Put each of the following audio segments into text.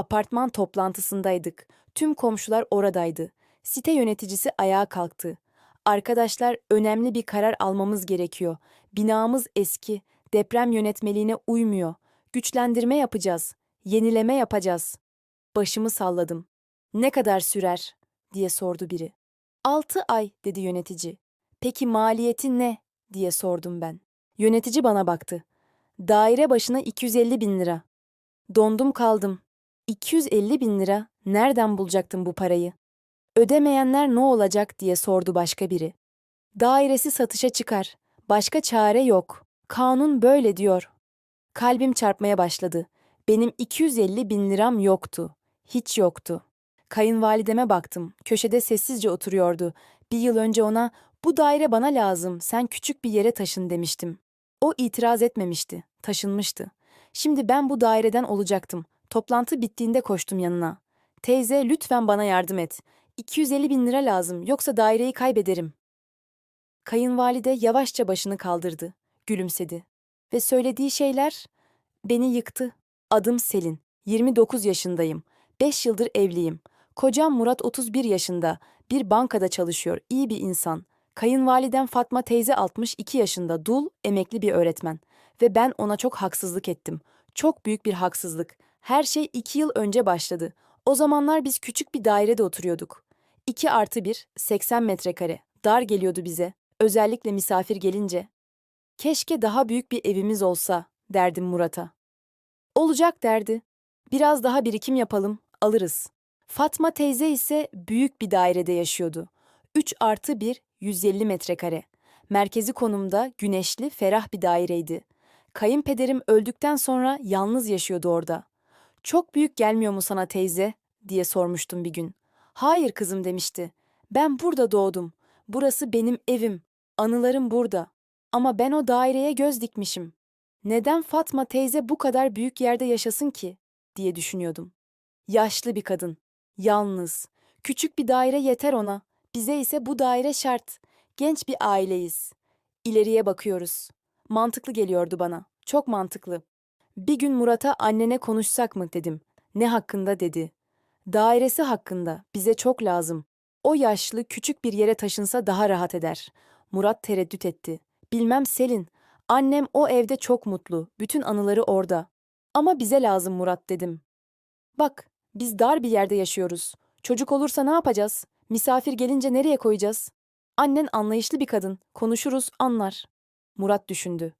Apartman toplantısındaydık. Tüm komşular oradaydı. Site yöneticisi ayağa kalktı. Arkadaşlar önemli bir karar almamız gerekiyor. Binamız eski. Deprem yönetmeliğine uymuyor. Güçlendirme yapacağız. Yenileme yapacağız. Başımı salladım. Ne kadar sürer? diye sordu biri. Altı ay dedi yönetici. Peki maliyeti ne? diye sordum ben. Yönetici bana baktı. Daire başına 250 bin lira. Dondum kaldım. 250 bin lira, nereden bulacaktım bu parayı? Ödemeyenler ne olacak diye sordu başka biri. Dairesi satışa çıkar. Başka çare yok. Kanun böyle diyor. Kalbim çarpmaya başladı. Benim 250 bin liram yoktu. Hiç yoktu. Kayınvalideme baktım. Köşede sessizce oturuyordu. Bir yıl önce ona bu daire bana lazım, sen küçük bir yere taşın demiştim. O itiraz etmemişti, taşınmıştı. Şimdi ben bu daireden olacaktım. Toplantı bittiğinde koştum yanına. Teyze lütfen bana yardım et. 250 bin lira lazım yoksa daireyi kaybederim. Kayınvalide yavaşça başını kaldırdı, gülümsedi. Ve söylediği şeyler beni yıktı. Adım Selin, 29 yaşındayım. 5 yıldır evliyim. Kocam Murat 31 yaşında, bir bankada çalışıyor, iyi bir insan. Kayınvalidem Fatma teyze 62 yaşında, dul, emekli bir öğretmen. Ve ben ona çok haksızlık ettim. Çok büyük bir haksızlık. Her şey iki yıl önce başladı. O zamanlar biz küçük bir dairede oturuyorduk. 2 artı 1, 80 metrekare. Dar geliyordu bize. Özellikle misafir gelince. Keşke daha büyük bir evimiz olsa, derdim Murat'a. Olacak derdi. Biraz daha birikim yapalım, alırız. Fatma teyze ise büyük bir dairede yaşıyordu. 3 artı 1, 150 metrekare. Merkezi konumda güneşli, ferah bir daireydi. Kayınpederim öldükten sonra yalnız yaşıyordu orada. Çok büyük gelmiyor mu sana teyze? diye sormuştum bir gün. Hayır kızım demişti. Ben burada doğdum. Burası benim evim. Anılarım burada. Ama ben o daireye göz dikmişim. Neden Fatma teyze bu kadar büyük yerde yaşasın ki? diye düşünüyordum. Yaşlı bir kadın. Yalnız. Küçük bir daire yeter ona. Bize ise bu daire şart. Genç bir aileyiz. İleriye bakıyoruz. Mantıklı geliyordu bana. Çok mantıklı. Bir gün Murat'a annene konuşsak mı dedim. Ne hakkında dedi. Dairesi hakkında. Bize çok lazım. O yaşlı küçük bir yere taşınsa daha rahat eder. Murat tereddüt etti. Bilmem Selin. Annem o evde çok mutlu. Bütün anıları orada. Ama bize lazım Murat dedim. Bak, biz dar bir yerde yaşıyoruz. Çocuk olursa ne yapacağız? Misafir gelince nereye koyacağız? Annen anlayışlı bir kadın. Konuşuruz, anlar. Murat düşündü.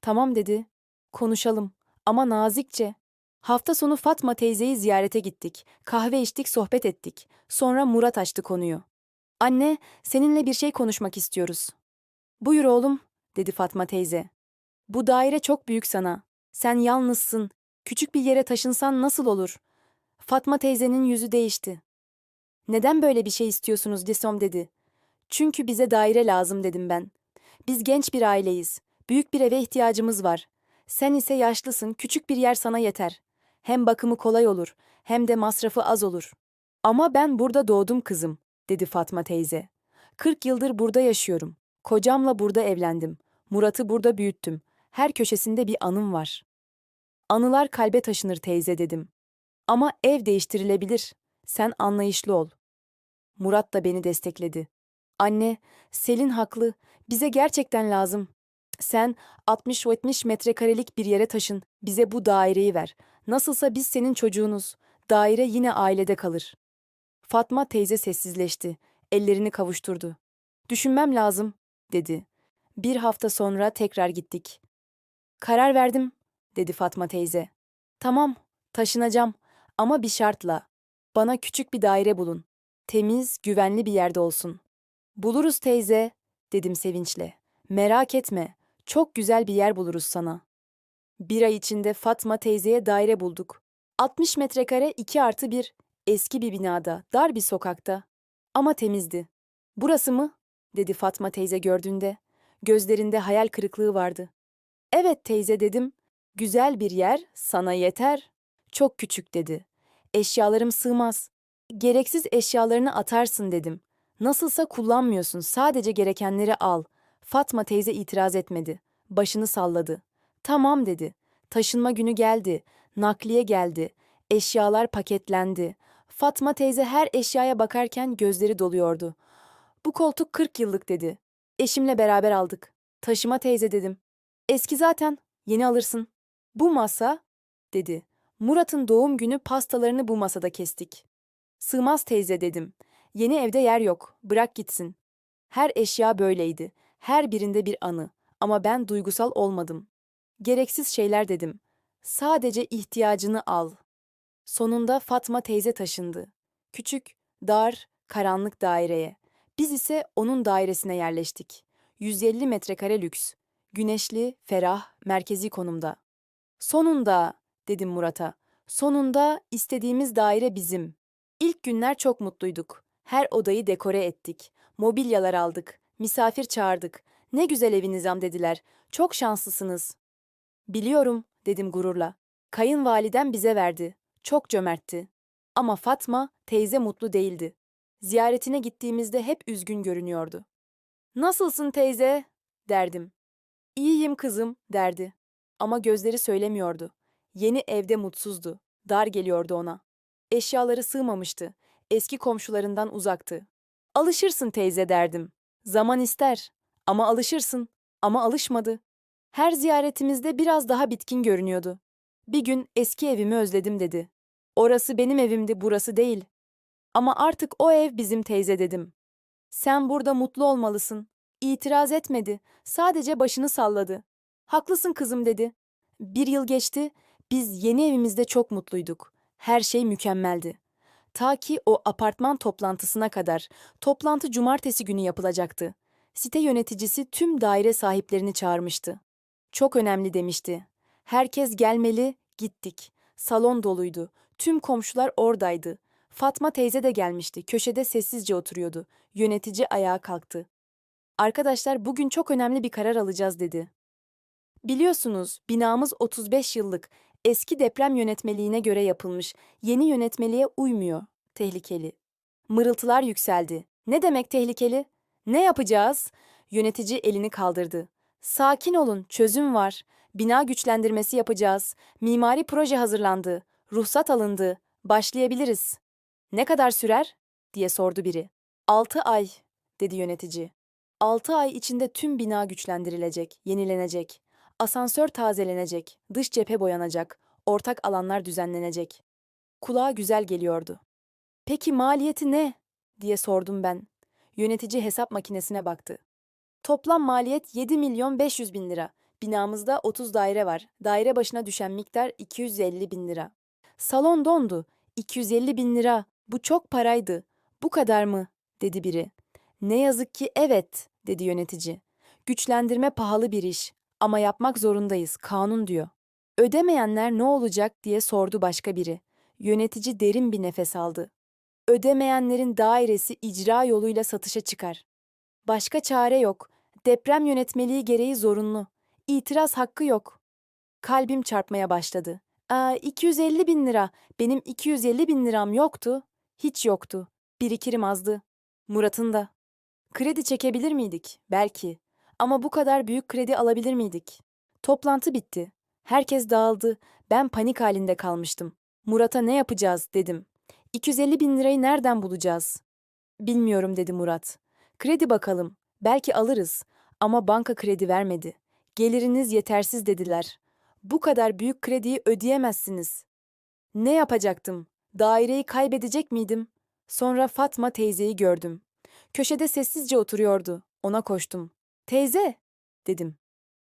Tamam dedi. Konuşalım. Ama nazikçe. Hafta sonu Fatma teyzeyi ziyarete gittik. Kahve içtik, sohbet ettik. Sonra Murat açtı konuyu. Anne, seninle bir şey konuşmak istiyoruz. Buyur oğlum, dedi Fatma teyze. Bu daire çok büyük sana. Sen yalnızsın. Küçük bir yere taşınsan nasıl olur? Fatma teyzenin yüzü değişti. Neden böyle bir şey istiyorsunuz Disom dedi. Çünkü bize daire lazım dedim ben. Biz genç bir aileyiz. Büyük bir eve ihtiyacımız var. Sen ise yaşlısın, küçük bir yer sana yeter. Hem bakımı kolay olur, hem de masrafı az olur. Ama ben burada doğdum kızım, dedi Fatma teyze. Kırk yıldır burada yaşıyorum. Kocamla burada evlendim. Murat'ı burada büyüttüm. Her köşesinde bir anım var. Anılar kalbe taşınır teyze dedim. Ama ev değiştirilebilir. Sen anlayışlı ol. Murat da beni destekledi. Anne, Selin haklı. Bize gerçekten lazım. Sen 60-70 metrekarelik bir yere taşın. Bize bu daireyi ver. Nasılsa biz senin çocuğunuz. Daire yine ailede kalır. Fatma teyze sessizleşti. Ellerini kavuşturdu. Düşünmem lazım, dedi. Bir hafta sonra tekrar gittik. Karar verdim, dedi Fatma teyze. Tamam, taşınacağım ama bir şartla. Bana küçük bir daire bulun. Temiz, güvenli bir yerde olsun. Buluruz teyze, dedim sevinçle. Merak etme, çok güzel bir yer buluruz sana. Bir ay içinde Fatma teyzeye daire bulduk. 60 metrekare 2 artı 1, eski bir binada, dar bir sokakta. Ama temizdi. Burası mı? dedi Fatma teyze gördüğünde. Gözlerinde hayal kırıklığı vardı. Evet teyze dedim. Güzel bir yer, sana yeter. Çok küçük dedi. Eşyalarım sığmaz. Gereksiz eşyalarını atarsın dedim. Nasılsa kullanmıyorsun, sadece gerekenleri al. Fatma teyze itiraz etmedi. Başını salladı. Tamam dedi. Taşınma günü geldi. Nakliye geldi. Eşyalar paketlendi. Fatma teyze her eşyaya bakarken gözleri doluyordu. Bu koltuk 40 yıllık dedi. Eşimle beraber aldık. Taşıma teyze dedim. Eski zaten, yeni alırsın. Bu masa, dedi. Murat'ın doğum günü pastalarını bu masada kestik. Sığmaz teyze dedim. Yeni evde yer yok, bırak gitsin. Her eşya böyleydi. Her birinde bir anı. Ama ben duygusal olmadım. Gereksiz şeyler dedim. Sadece ihtiyacını al. Sonunda Fatma teyze taşındı. Küçük, dar, karanlık daireye. Biz ise onun dairesine yerleştik. 150 metrekare lüks. Güneşli, ferah, merkezi konumda. Sonunda, dedim Murat'a. Sonunda istediğimiz daire bizim. İlk günler çok mutluyduk. Her odayı dekore ettik. Mobilyalar aldık. Misafir çağırdık. Ne güzel eviniz am dediler. Çok şanslısınız. Biliyorum, dedim gururla. Kayınvalidem bize verdi. Çok cömertti. Ama Fatma, teyze mutlu değildi. Ziyaretine gittiğimizde hep üzgün görünüyordu. Nasılsın teyze? derdim. İyiyim kızım, derdi. Ama gözleri söylemiyordu. Yeni evde mutsuzdu. Dar geliyordu ona. Eşyaları sığmamıştı. Eski komşularından uzaktı. Alışırsın teyze derdim. Zaman ister. Ama alışırsın. Ama alışmadı. Her ziyaretimizde biraz daha bitkin görünüyordu. Bir gün eski evimi özledim dedi. Orası benim evimdi, burası değil. Ama artık o ev bizim teyze dedim. Sen burada mutlu olmalısın. İtiraz etmedi. Sadece başını salladı. Haklısın kızım dedi. Bir yıl geçti. Biz yeni evimizde çok mutluyduk. Her şey mükemmeldi. Ta ki o apartman toplantısına kadar. Toplantı cumartesi günü yapılacaktı. Site yöneticisi tüm daire sahiplerini çağırmıştı. Çok önemli demişti. Herkes gelmeli, gittik. Salon doluydu. Tüm komşular oradaydı. Fatma teyze de gelmişti. Köşede sessizce oturuyordu. Yönetici ayağa kalktı. Arkadaşlar bugün çok önemli bir karar alacağız dedi. Biliyorsunuz binamız 35 yıllık. Eski deprem yönetmeliğine göre yapılmış. Yeni yönetmeliğe uymuyor. Tehlikeli. Mırıltılar yükseldi. Ne demek tehlikeli? Ne yapacağız? Yönetici elini kaldırdı. Sakin olun, çözüm var. Bina güçlendirmesi yapacağız. Mimari proje hazırlandı. Ruhsat alındı. Başlayabiliriz. Ne kadar sürer? diye sordu biri. Altı ay, dedi yönetici. Altı ay içinde tüm bina güçlendirilecek, yenilenecek. Asansör tazelenecek, dış cephe boyanacak, ortak alanlar düzenlenecek. Kulağa güzel geliyordu. Peki maliyeti ne? diye sordum ben. Yönetici hesap makinesine baktı. Toplam maliyet 7 milyon 500 bin lira. Binamızda 30 daire var. Daire başına düşen miktar 250 bin lira. Salon dondu. 250 bin lira. Bu çok paraydı. Bu kadar mı? dedi biri. Ne yazık ki evet, dedi yönetici. Güçlendirme pahalı bir iş ama yapmak zorundayız, kanun diyor. Ödemeyenler ne olacak diye sordu başka biri. Yönetici derin bir nefes aldı. Ödemeyenlerin dairesi icra yoluyla satışa çıkar. Başka çare yok. Deprem yönetmeliği gereği zorunlu. İtiraz hakkı yok. Kalbim çarpmaya başladı. Aa, 250 bin lira. Benim 250 bin liram yoktu. Hiç yoktu. Birikirim azdı. Murat'ın da. Kredi çekebilir miydik? Belki. Ama bu kadar büyük kredi alabilir miydik? Toplantı bitti. Herkes dağıldı. Ben panik halinde kalmıştım. Murat'a ne yapacağız dedim. 250 bin lirayı nereden bulacağız? Bilmiyorum dedi Murat. Kredi bakalım. Belki alırız. Ama banka kredi vermedi. Geliriniz yetersiz dediler. Bu kadar büyük krediyi ödeyemezsiniz. Ne yapacaktım? Daireyi kaybedecek miydim? Sonra Fatma teyzeyi gördüm. Köşede sessizce oturuyordu. Ona koştum. Teyze, dedim.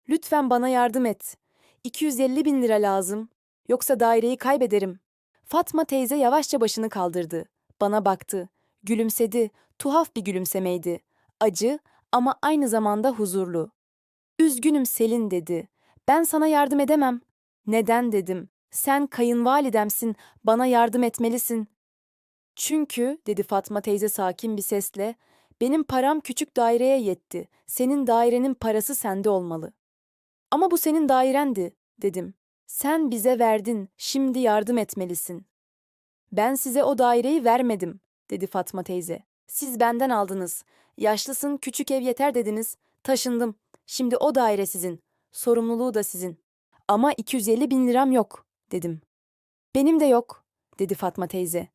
Lütfen bana yardım et. 250 bin lira lazım. Yoksa daireyi kaybederim. Fatma teyze yavaşça başını kaldırdı. Bana baktı. Gülümsedi. Tuhaf bir gülümsemeydi. Acı ama aynı zamanda huzurlu. Üzgünüm Selin dedi. Ben sana yardım edemem. Neden dedim. Sen kayınvalidemsin, bana yardım etmelisin. Çünkü, dedi Fatma teyze sakin bir sesle, benim param küçük daireye yetti. Senin dairenin parası sende olmalı. Ama bu senin dairendi, dedim. Sen bize verdin, şimdi yardım etmelisin. Ben size o daireyi vermedim, dedi Fatma teyze. Siz benden aldınız. Yaşlısın, küçük ev yeter dediniz. Taşındım. Şimdi o daire sizin. Sorumluluğu da sizin. Ama 250 bin liram yok, dedim. Benim de yok. dedi Fatma teyze.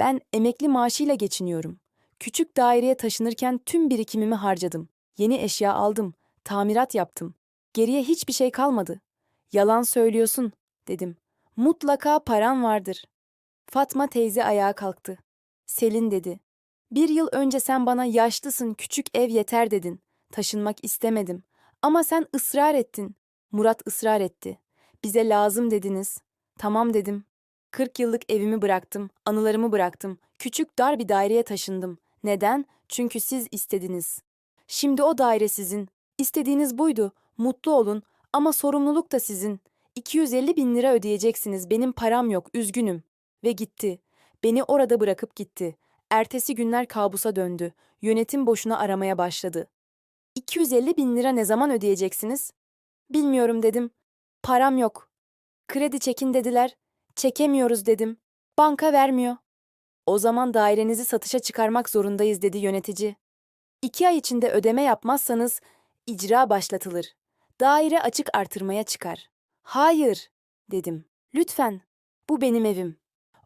Ben emekli maaşıyla geçiniyorum. Küçük daireye taşınırken tüm birikimimi harcadım. Yeni eşya aldım, tamirat yaptım. Geriye hiçbir şey kalmadı. Yalan söylüyorsun, dedim. Mutlaka paran vardır. Fatma teyze ayağa kalktı. Selin dedi. Bir yıl önce sen bana yaşlısın, küçük ev yeter dedin. Taşınmak istemedim. Ama sen ısrar ettin. Murat ısrar etti. Bize lazım dediniz. Tamam dedim. 40 yıllık evimi bıraktım, anılarımı bıraktım. Küçük dar bir daireye taşındım. Neden? Çünkü siz istediniz. Şimdi o daire sizin. İstediğiniz buydu. Mutlu olun ama sorumluluk da sizin. 250 bin lira ödeyeceksiniz. Benim param yok, üzgünüm. Ve gitti. Beni orada bırakıp gitti. Ertesi günler kabusa döndü. Yönetim boşuna aramaya başladı. 250 bin lira ne zaman ödeyeceksiniz? Bilmiyorum dedim. Param yok. Kredi çekin dediler. Çekemiyoruz dedim. Banka vermiyor. O zaman dairenizi satışa çıkarmak zorundayız dedi yönetici. İki ay içinde ödeme yapmazsanız icra başlatılır. Daire açık artırmaya çıkar. Hayır, dedim. Lütfen, bu benim evim.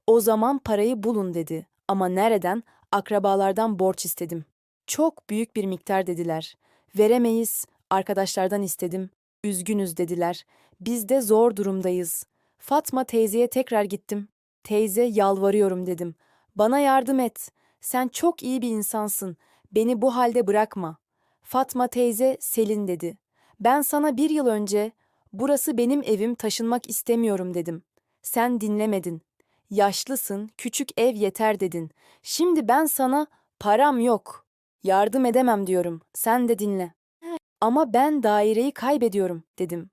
O zaman parayı bulun dedi. Ama nereden? Akrabalardan borç istedim. Çok büyük bir miktar dediler. Veremeyiz, arkadaşlardan istedim. Üzgünüz dediler. Biz de zor durumdayız. Fatma teyzeye tekrar gittim. Teyze yalvarıyorum dedim. Bana yardım et. Sen çok iyi bir insansın. Beni bu halde bırakma. Fatma teyze Selin dedi. Ben sana bir yıl önce burası benim evim taşınmak istemiyorum dedim. Sen dinlemedin. Yaşlısın, küçük ev yeter dedin. Şimdi ben sana param yok. Yardım edemem diyorum. Sen de dinle. Ama ben daireyi kaybediyorum dedim.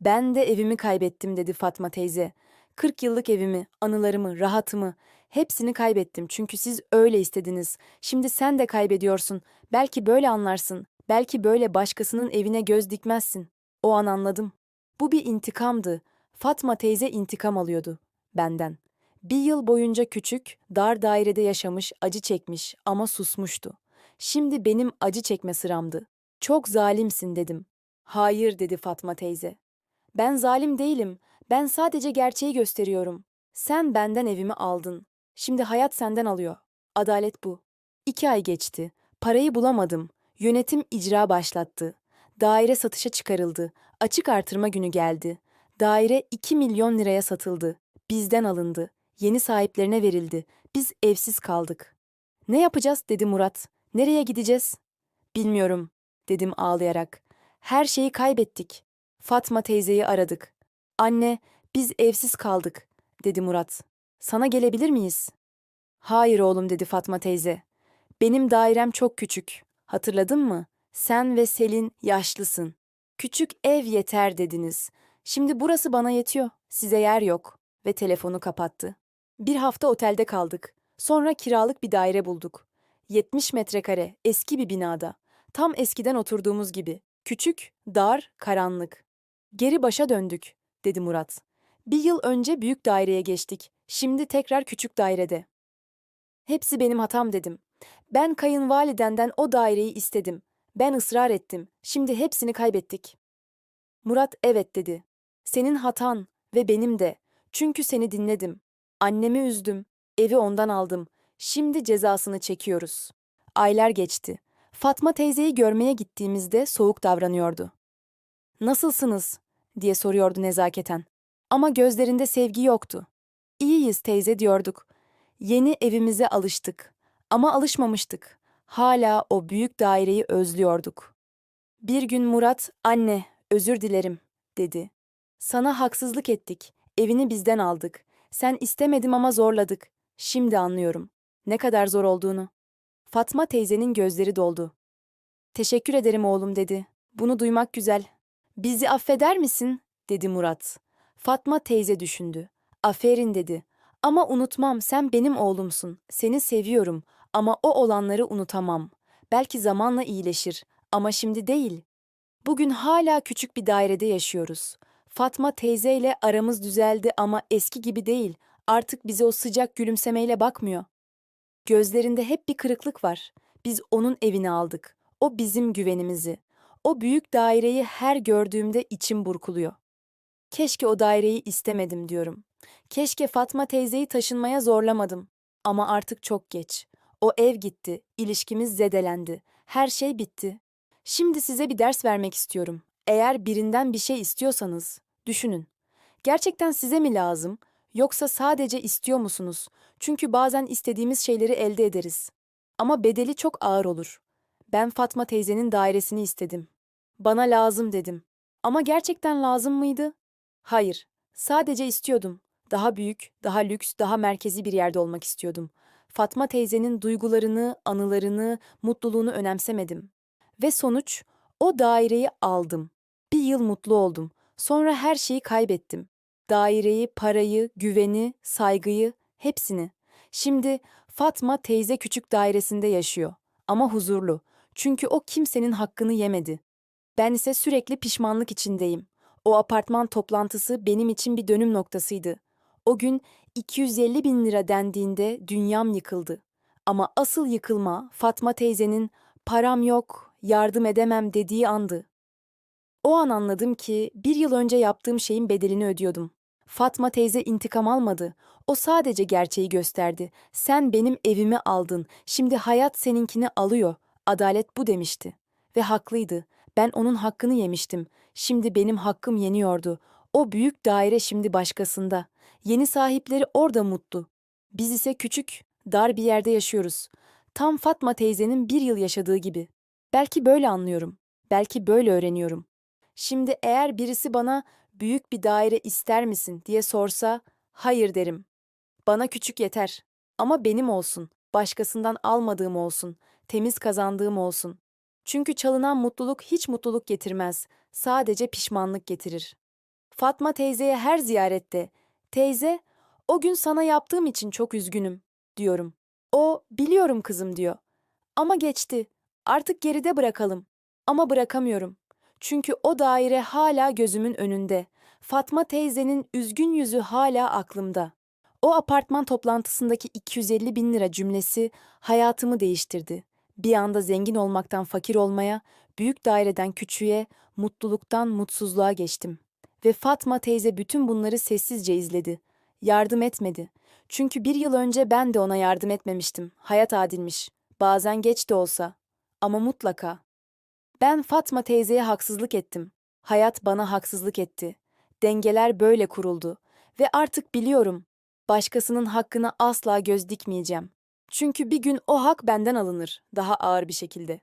Ben de evimi kaybettim dedi Fatma teyze. 40 yıllık evimi, anılarımı, rahatımı hepsini kaybettim çünkü siz öyle istediniz. Şimdi sen de kaybediyorsun. Belki böyle anlarsın. Belki böyle başkasının evine göz dikmezsin. O an anladım. Bu bir intikamdı. Fatma teyze intikam alıyordu benden. Bir yıl boyunca küçük, dar dairede yaşamış, acı çekmiş ama susmuştu. Şimdi benim acı çekme sıramdı. Çok zalimsin dedim. Hayır dedi Fatma teyze. Ben zalim değilim. Ben sadece gerçeği gösteriyorum. Sen benden evimi aldın. Şimdi hayat senden alıyor. Adalet bu. İki ay geçti. Parayı bulamadım. Yönetim icra başlattı. Daire satışa çıkarıldı. Açık artırma günü geldi. Daire 2 milyon liraya satıldı. Bizden alındı. Yeni sahiplerine verildi. Biz evsiz kaldık. Ne yapacağız dedi Murat. Nereye gideceğiz? Bilmiyorum dedim ağlayarak. Her şeyi kaybettik. Fatma teyzeyi aradık. Anne, biz evsiz kaldık, dedi Murat. Sana gelebilir miyiz? Hayır oğlum, dedi Fatma teyze. Benim dairem çok küçük. Hatırladın mı? Sen ve Selin yaşlısın. Küçük ev yeter dediniz. Şimdi burası bana yetiyor. Size yer yok. Ve telefonu kapattı. Bir hafta otelde kaldık. Sonra kiralık bir daire bulduk. 70 metrekare, eski bir binada. Tam eskiden oturduğumuz gibi. Küçük, dar, karanlık. Geri başa döndük, dedi Murat. Bir yıl önce büyük daireye geçtik. Şimdi tekrar küçük dairede. Hepsi benim hatam dedim. Ben kayınvalidenden o daireyi istedim. Ben ısrar ettim. Şimdi hepsini kaybettik. Murat evet dedi. Senin hatan ve benim de. Çünkü seni dinledim. Annemi üzdüm. Evi ondan aldım. Şimdi cezasını çekiyoruz. Aylar geçti. Fatma teyzeyi görmeye gittiğimizde soğuk davranıyordu. Nasılsınız? diye soruyordu nezaketen. Ama gözlerinde sevgi yoktu. İyiyiz teyze diyorduk. Yeni evimize alıştık. Ama alışmamıştık. Hala o büyük daireyi özlüyorduk. Bir gün Murat, anne, özür dilerim, dedi. Sana haksızlık ettik. Evini bizden aldık. Sen istemedim ama zorladık. Şimdi anlıyorum. Ne kadar zor olduğunu. Fatma teyzenin gözleri doldu. Teşekkür ederim oğlum dedi. Bunu duymak güzel. Bizi affeder misin? dedi Murat. Fatma teyze düşündü. Aferin dedi. Ama unutmam sen benim oğlumsun. Seni seviyorum ama o olanları unutamam. Belki zamanla iyileşir ama şimdi değil. Bugün hala küçük bir dairede yaşıyoruz. Fatma teyzeyle aramız düzeldi ama eski gibi değil. Artık bize o sıcak gülümsemeyle bakmıyor. Gözlerinde hep bir kırıklık var. Biz onun evini aldık. O bizim güvenimizi. O büyük daireyi her gördüğümde içim burkuluyor. Keşke o daireyi istemedim diyorum. Keşke Fatma teyzeyi taşınmaya zorlamadım. Ama artık çok geç. O ev gitti, ilişkimiz zedelendi. Her şey bitti. Şimdi size bir ders vermek istiyorum. Eğer birinden bir şey istiyorsanız, düşünün. Gerçekten size mi lazım, yoksa sadece istiyor musunuz? Çünkü bazen istediğimiz şeyleri elde ederiz. Ama bedeli çok ağır olur. Ben Fatma teyzenin dairesini istedim. Bana lazım dedim. Ama gerçekten lazım mıydı? Hayır. Sadece istiyordum. Daha büyük, daha lüks, daha merkezi bir yerde olmak istiyordum. Fatma teyzenin duygularını, anılarını, mutluluğunu önemsemedim. Ve sonuç, o daireyi aldım. Bir yıl mutlu oldum. Sonra her şeyi kaybettim. Daireyi, parayı, güveni, saygıyı, hepsini. Şimdi Fatma teyze küçük dairesinde yaşıyor. Ama huzurlu. Çünkü o kimsenin hakkını yemedi. Ben ise sürekli pişmanlık içindeyim. O apartman toplantısı benim için bir dönüm noktasıydı. O gün 250 bin lira dendiğinde dünyam yıkıldı. Ama asıl yıkılma Fatma teyzenin param yok, yardım edemem dediği andı. O an anladım ki bir yıl önce yaptığım şeyin bedelini ödüyordum. Fatma teyze intikam almadı. O sadece gerçeği gösterdi. Sen benim evimi aldın. Şimdi hayat seninkini alıyor. Adalet bu demişti. Ve haklıydı. Ben onun hakkını yemiştim. Şimdi benim hakkım yeniyordu. O büyük daire şimdi başkasında. Yeni sahipleri orada mutlu. Biz ise küçük, dar bir yerde yaşıyoruz. Tam Fatma teyzenin bir yıl yaşadığı gibi. Belki böyle anlıyorum. Belki böyle öğreniyorum. Şimdi eğer birisi bana büyük bir daire ister misin diye sorsa, hayır derim. Bana küçük yeter. Ama benim olsun. Başkasından almadığım olsun. Temiz kazandığım olsun. Çünkü çalınan mutluluk hiç mutluluk getirmez. Sadece pişmanlık getirir. Fatma teyzeye her ziyarette, teyze, o gün sana yaptığım için çok üzgünüm, diyorum. O, biliyorum kızım diyor. Ama geçti. Artık geride bırakalım. Ama bırakamıyorum. Çünkü o daire hala gözümün önünde. Fatma teyzenin üzgün yüzü hala aklımda. O apartman toplantısındaki 250 bin lira cümlesi hayatımı değiştirdi. Bir anda zengin olmaktan fakir olmaya, büyük daireden küçüğe, mutluluktan mutsuzluğa geçtim. Ve Fatma teyze bütün bunları sessizce izledi. Yardım etmedi. Çünkü bir yıl önce ben de ona yardım etmemiştim. Hayat adilmiş. Bazen geç de olsa. Ama mutlaka. Ben Fatma teyzeye haksızlık ettim. Hayat bana haksızlık etti. Dengeler böyle kuruldu. Ve artık biliyorum. Başkasının hakkına asla göz dikmeyeceğim. Çünkü bir gün o hak benden alınır, daha ağır bir şekilde.